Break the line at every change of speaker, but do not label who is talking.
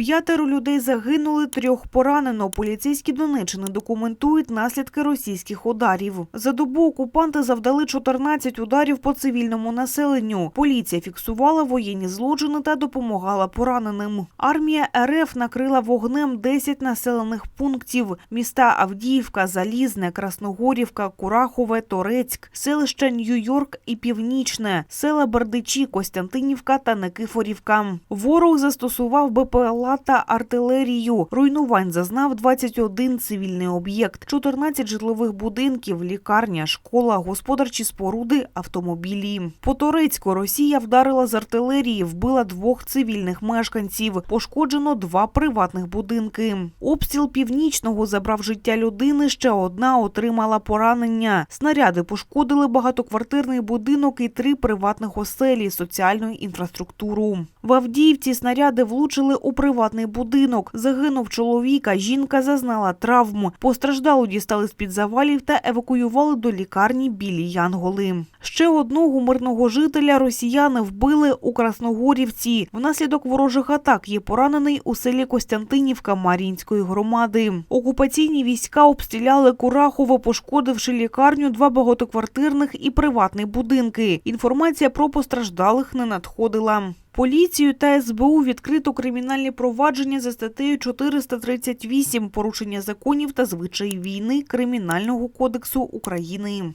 П'ятеро людей загинули, трьох поранено. Поліцейські Донеччини документують наслідки російських ударів. За добу окупанти завдали 14 ударів по цивільному населенню. Поліція фіксувала воєнні злочини та допомагала пораненим. Армія РФ накрила вогнем 10 населених пунктів: міста Авдіївка, Залізне, Красногорівка, Курахове, Торецьк, селища Нью-Йорк і Північне, села Бердичі, Костянтинівка та Никифорівка. Ворог застосував БПЛА та артилерію. Руйнувань зазнав 21 цивільний об'єкт, 14 житлових будинків, лікарня, школа, господарчі споруди, автомобілі. По Торецьку Росія вдарила з артилерії, вбила двох цивільних мешканців. Пошкоджено два приватних будинки. Обстріл північного забрав життя людини. Ще одна отримала поранення. Снаряди пошкодили багатоквартирний будинок і три приватних оселі, соціальну інфраструктуру. В Авдіївці снаряди влучили у приватний будинок. Загинув чоловік, а жінка зазнала травм. Постраждалу дістали з-під завалів та евакуювали до лікарні білі Янголи. Ще одного мирного жителя росіяни вбили у Красногорівці. Внаслідок ворожих атак є поранений у селі Костянтинівка Мар'їнської громади. Окупаційні війська обстріляли Курахово, пошкодивши лікарню, два багатоквартирних і приватні будинки. Інформація про постраждалих не надходила. Поліцію та СБУ відкрито кримінальні провадження за статтею 438 порушення законів та звичаїв війни Кримінального кодексу України.